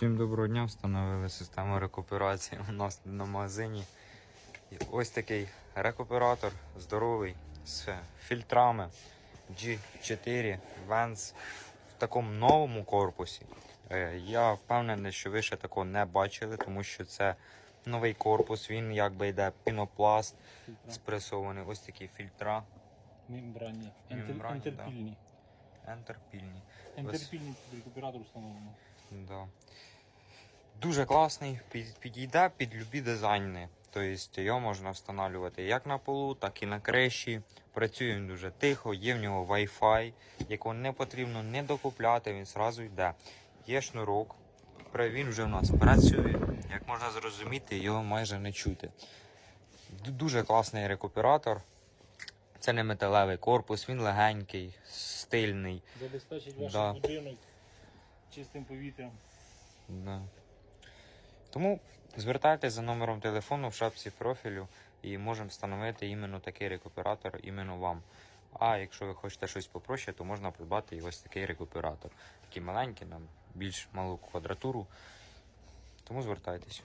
Всім доброго дня, встановили систему рекуперації у нас на магазині. І ось такий рекуператор здоровий з фільтрами G4 Vans в такому новому корпусі. Е, Я впевнений, що ви ще такого не бачили, тому що це новий корпус, він якби йде пінопласт спресований. Ось такі фільтра Мембранні. Ентер- Мембранні. Ентерпільні. ентерпільні. Рекуператор встановлено. Да. Дуже класний, під- підійде під любі дизайни. Тобто його можна встановлювати як на полу, так і на криші. Працює він дуже тихо, є в нього Wi-Fi, якого не потрібно не докупляти, він зразу йде. Є шнурок, він вже в нас працює. Як можна зрозуміти, його майже не чути. Дуже класний рекуператор. Це не металевий корпус, він легенький, стильний. Забезпечить ваш Да. будинок чистим повітрям. Да. Тому звертайтеся за номером телефону в шапці профілю і можемо встановити іменно такий рекуператор іменно вам. А якщо ви хочете щось попроще, то можна придбати і ось такий рекуператор. Такий маленький, нам більш малу квадратуру. Тому звертайтеся.